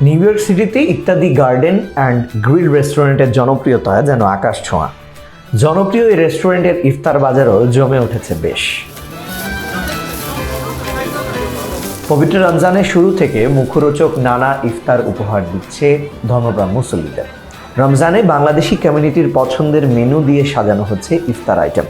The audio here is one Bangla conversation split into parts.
নিউ ইয়র্ক সিটিতে ইত্যাদি গার্ডেন অ্যান্ড গ্রিল রেস্টুরেন্টের জনপ্রিয়তা যেন আকাশ ছোঁয়া। জনপ্রিয় এই রেস্টুরেন্টের ইফতার বাজারও জমে উঠেছে বেশ। পবিত্র রমজানের শুরু থেকে মুখরোচক নানা ইফতার উপহার দিচ্ছে ধর্মপ্রাণ মুসল্লিদের। রমজানে বাংলাদেশি কমিউনিটির পছন্দের মেনু দিয়ে সাজানো হচ্ছে ইফতার আইটেম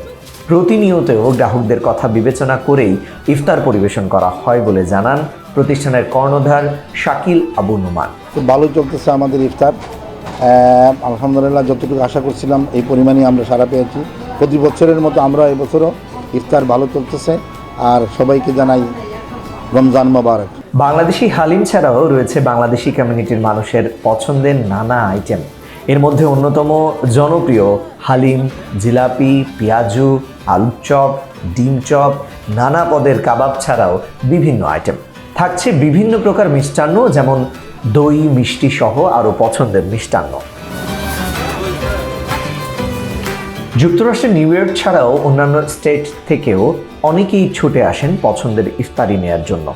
প্রতিনিয়তও গ্রাহকদের কথা বিবেচনা করেই ইফতার পরিবেশন করা হয় বলে জানান প্রতিষ্ঠানের কর্ণধার শাকিল আবু নুমান। খুব ভালো চলতেছে আমাদের ইফতার। আলহামদুলিল্লাহ যতটুকু আশা করছিলাম এই পরিমাণে আমরা সারা পেয়েছি। প্রতি বছরের মতো আমরা এবছরও ইফতার ভালো চলতেছে। আর সবাইকে জানাই রমজান মোবারক। বাংলাদেশি হালিম ছাড়াও রয়েছে বাংলাদেশি কমিউনিটির মানুষের পছন্দের নানা আইটেম এর মধ্যে অন্যতম জনপ্রিয় হালিম জিলাপি পেঁয়াজু আলুর চপ ডিম চপ নানা পদের কাবাব ছাড়াও বিভিন্ন আইটেম থাকছে বিভিন্ন প্রকার মিষ্টান্ন, যেমন দই, মিষ্টি সহ আরও পছন্দের মিষ্টান্ন। যুক্তরাষ্ট্রের নিউ ইয়র্ক ছাড়াও অন্যান্য স্টেট থেকেও অনেকেই ছুটে আসেন পছন্দের ইফতারি নেয়ার জন্য।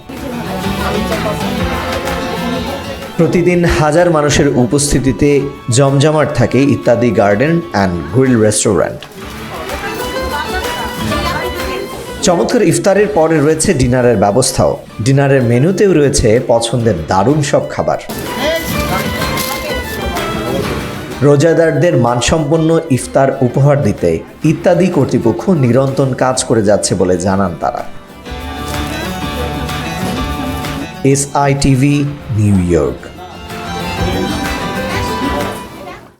প্রতিদিন হাজার মানুষের উপস্থিতিতে জমজমাট থাকে ইত্যাদি গার্ডেন অ্যান্ড গ্রিল রেস্টুরেন্ট। চমৎকার ইফতারের পরে রয়েছে ডিনারের ব্যবস্থাও। ডিনারের মেনুতেও রয়েছে পছন্দের দারুণ সব খাবার। রোজাদারদের মানসম্পন্ন ইফতার উপহার দিতে ইত্যাদি কর্তৃপক্ষ নিরন্তর কাজ করে যাচ্ছে বলে জানান তারা। S I TV, New York.